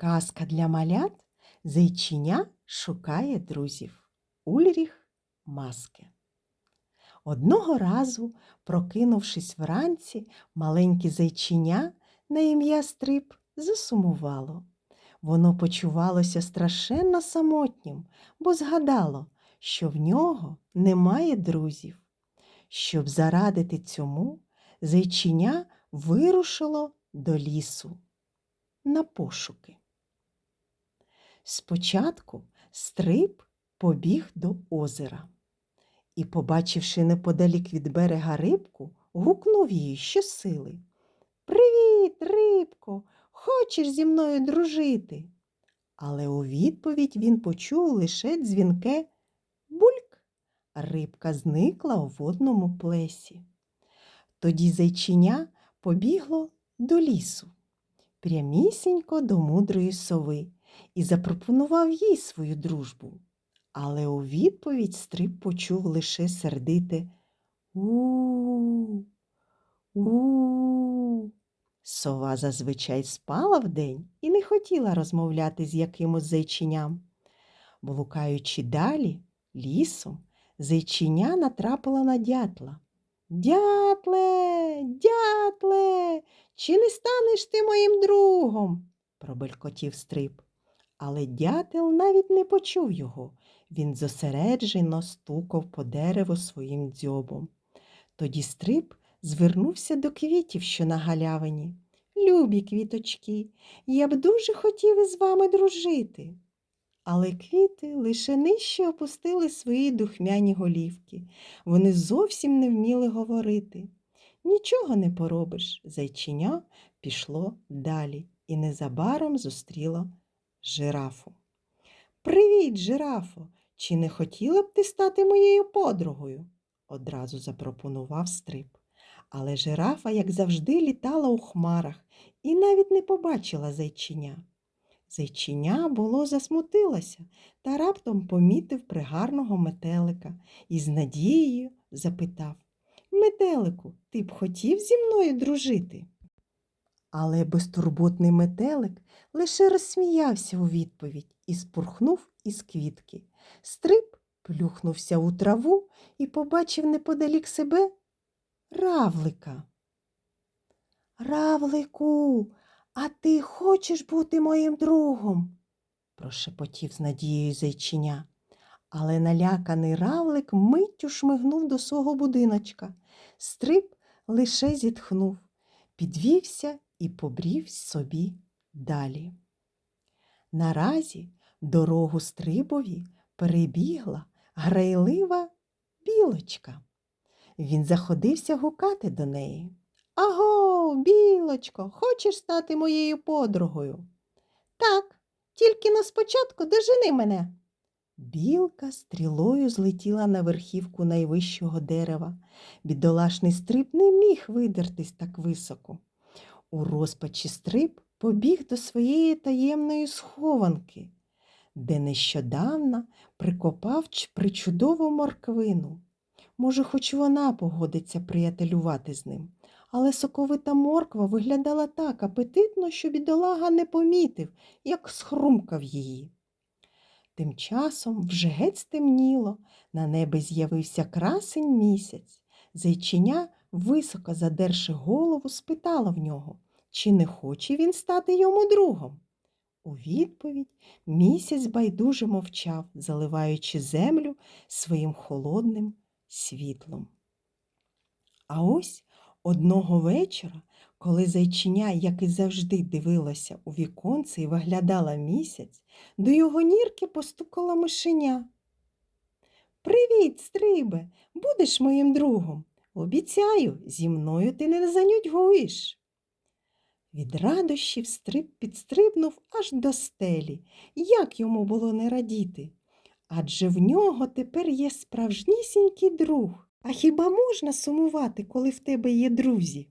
Казка для малят Зайчиня шукає друзів. Ульріх Маске. Одного разу, прокинувшись вранці, маленьке зайчиня на ім'я Стрип засумувало. Воно почувалося страшенно самотнім, бо згадало, що в нього немає друзів. Щоб зарадити цьому, зайчиня вирушило до лісу на пошуки. Спочатку Стрип побіг до озера і, побачивши неподалік від берега рибку, гукнув її щосили. Привіт, рибко! Хочеш зі мною дружити? Але у відповідь він почув лише дзвінке бульк. Рибка зникла у водному плесі. Тоді зайчиня побігло до лісу, прямісінько до мудрої сови і запропонував їй свою дружбу. Але у відповідь Стрип почув лише сердите у у Сова зазвичай спала вдень і не хотіла розмовляти з якимось зайчиням. Блукаючи далі лісом, зайчиня натрапила на дятла. Дятле, дятле, чи не станеш ти моїм другом? пробелькотів Стрип. Але дятел навіть не почув його. Він зосереджено стукав по дереву своїм дзьобом. Тоді Стрип звернувся до квітів, що на галявині. Любі квіточки, я б дуже хотів із вами дружити. Але квіти лише нижче опустили свої духмяні голівки. Вони зовсім не вміли говорити. Нічого не поробиш. Зайчиня пішло далі і незабаром зустріло жирафу. Привіт, жирафо! Чи не хотіла б ти стати моєю подругою? одразу запропонував стрип. Але жирафа, як завжди, літала у хмарах і навіть не побачила зайчиня. Зайчиня було засмутилося та раптом помітив пригарного метелика і з надією запитав Метелику, ти б хотів зі мною дружити? Але безтурботний метелик лише розсміявся у відповідь і спурхнув із квітки. Стрип плюхнувся у траву і побачив неподалік себе равлика. Равлику, а ти хочеш бути моїм другом? прошепотів з надією зайчиня. Але наляканий равлик миттю шмигнув до свого будиночка. Стрип лише зітхнув, підвівся і побрів собі далі. Наразі дорогу стрибові перебігла грайлива білочка. Він заходився гукати до неї. Аго, білочко, хочеш стати моєю подругою? Так, тільки на спочатку дожени мене. Білка стрілою злетіла на верхівку найвищого дерева. Бідолашний стрип не міг видертись так високо. У розпачі стрип побіг до своєї таємної схованки, де нещодавно прикопав причудову морквину. Може, хоч вона погодиться приятелювати з ним. Але соковита морква виглядала так апетитно, що бідолага не помітив, як схрумкав її. Тим часом вже геть стемніло, на небі з'явився красень місяць. Зайчиня, високо задерши голову, спитала в нього, чи не хоче він стати йому другом. У відповідь місяць байдуже мовчав, заливаючи землю своїм холодним світлом. А ось одного вечора, коли зайчиня, як і завжди, дивилася у віконце і виглядала місяць, до його нірки постукала мишеня. Привіт, стрибе, будеш моїм другом. Обіцяю, зі мною ти не занюдьгуєш. Від радощів стриб підстрибнув аж до стелі. Як йому було не радіти? Адже в нього тепер є справжнісінький друг. А хіба можна сумувати, коли в тебе є друзі?